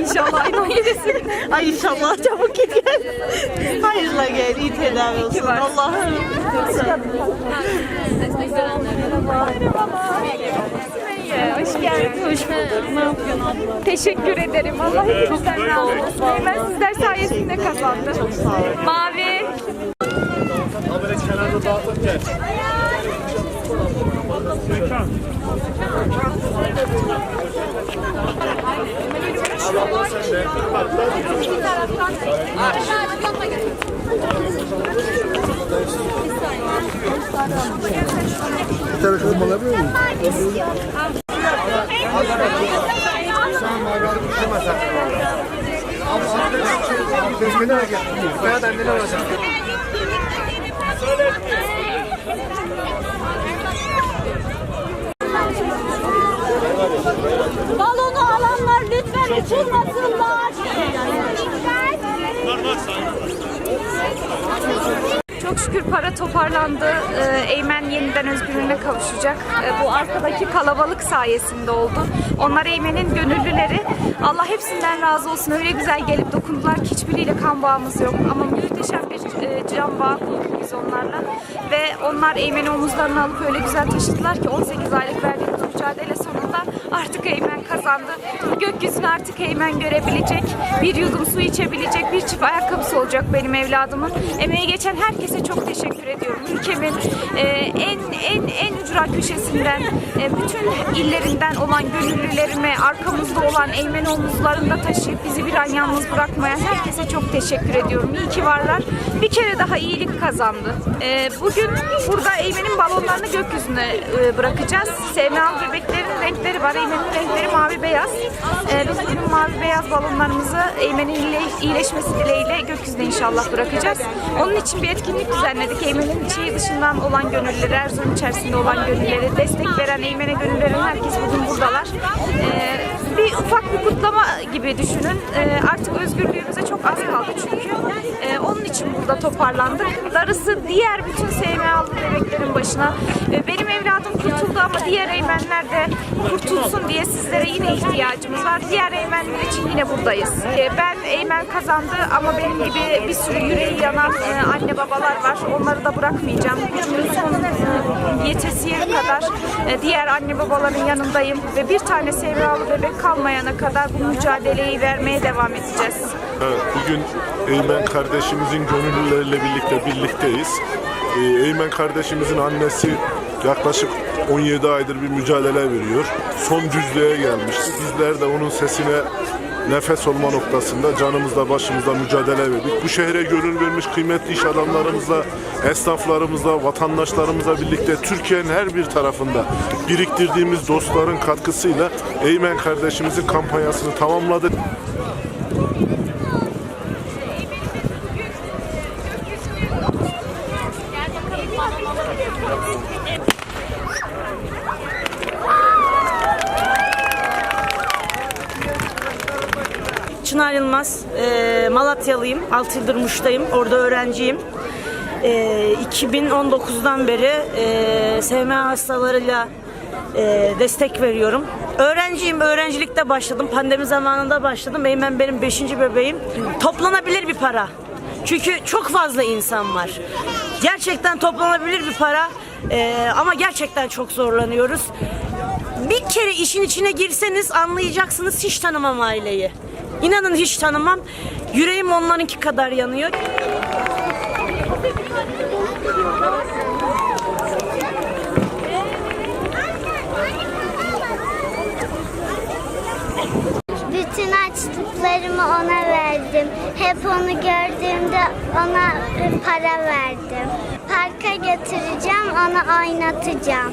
İnşallah ayın 17'sinde. Ay inşallah çabuk git gel. Hayırla gel, iyi tedavi olsun. Allah'ım. Hoş geldin. Hoş bulduk. Ne yapıyorsun abla? Teşekkür ederim. Allah hepinizden razı olsun. Ben sizler sayesinde kazandım. Çok sağ olun. Mavi. Bir tane şunu alabilir miyim? Keşke nereye geldin? Bayağı da ne olacak? Şükür para toparlandı. Ee, Eymen yeniden özgürlüğüne kavuşacak. Ee, bu arkadaki kalabalık sayesinde oldu. Onlar Eymen'in gönüllüleri. Allah hepsinden razı olsun. Öyle güzel gelip dokundular ki hiçbiriyle kan bağımız yok. Ama muhteşem bir e, can bağı kurduk biz onlarla. Ve onlar Eymen'i omuzlarına alıp öyle güzel taşıdılar ki 18 aylık verdiğimiz mücadele sonunda artık Eymen kazandı. Gökyüzünü artık Eymen görebilecek. Bir yudum su içebilecek. Bir çift ayakkabısı olacak benim evladımın. Emeği geçen herkese çok teşekkür ediyorum. Ülkemin e, en en en ücra köşesinden e, bütün illerinden olan gönüllülerime arkamızda olan Eymen omuzlarında taşıyıp bizi bir an yalnız bırakmayan herkese çok teşekkür ediyorum. İyi ki varlar. Bir kere daha iyilik kazandı. E, bugün burada Eymen'in balonlarını gökyüzüne e, bırakacağız. SMA bebeklerin renkleri var. Eymen'in renkleri mavi beyaz. E, biz bugün mavi beyaz balonlarımızı Eymen'in iyile- iyileşmesi dileğiyle gökyüzüne inşallah bırakacağız. Onun için bir etkinlik düzenledik. Eymen'in şehir dışından olan gönüllüleri, Erzurum içerisinde olan gönüllüleri, destek veren Eymen'e gönül veren herkes bugün buradalar. E, bir ufak bir kutlama gibi düşünün. E, artık özgürlüğümüze çok az kaldı çünkü. E, onun için burada toparlandık. Darısı diğer bütün SMA'lı bebeklerin başına. E, benim evladım kurtuldu ama diğer Eymenler de kurtulsun diye sizlere yine ihtiyacımız var. Diğer Eymenler için yine buradayız. E, ben Eymen kazandı ama benim gibi bir sürü yüreği yanan e, anne babalar var. Onları da bırakmayacağım. Gücümün son e, yetesiye kadar e, diğer anne babaların yanındayım ve bir tane SMA'lı bebek kalmayana kadar bu mücadeleyi vermeye devam edeceğiz. Evet, bugün Eymen kardeşimizin gönüllüleriyle birlikte birlikteyiz. Ee, Eymen kardeşimizin annesi yaklaşık 17 aydır bir mücadele veriyor. Son düzlüğe gelmiş. Bizler de onun sesine nefes olma noktasında canımızla başımızla mücadele verdik. Bu şehre gönül vermiş kıymetli iş adamlarımızla, esnaflarımızla, vatandaşlarımızla birlikte Türkiye'nin her bir tarafında biriktirdiğimiz dostların katkısıyla Eymen kardeşimizin kampanyasını tamamladık. Çınar Yılmaz, e, Malatyalıyım. 6 yıldır Muş'tayım. Orada öğrenciyim. E, 2019'dan beri e, SMA hastalarıyla e, destek veriyorum. Öğrenciyim, öğrencilikte başladım. Pandemi zamanında başladım. Eymen benim 5. bebeğim. Toplanabilir bir para. Çünkü çok fazla insan var. Gerçekten toplanabilir bir para. E, ama gerçekten çok zorlanıyoruz. Bir kere işin içine girseniz anlayacaksınız hiç tanımam aileyi. İnanın hiç tanımam. Yüreğim onlarınki kadar yanıyor. Bütün açtıklarımı ona verdim. Hep onu gördüğümde ona para verdim. Parka götüreceğim, onu oynatacağım.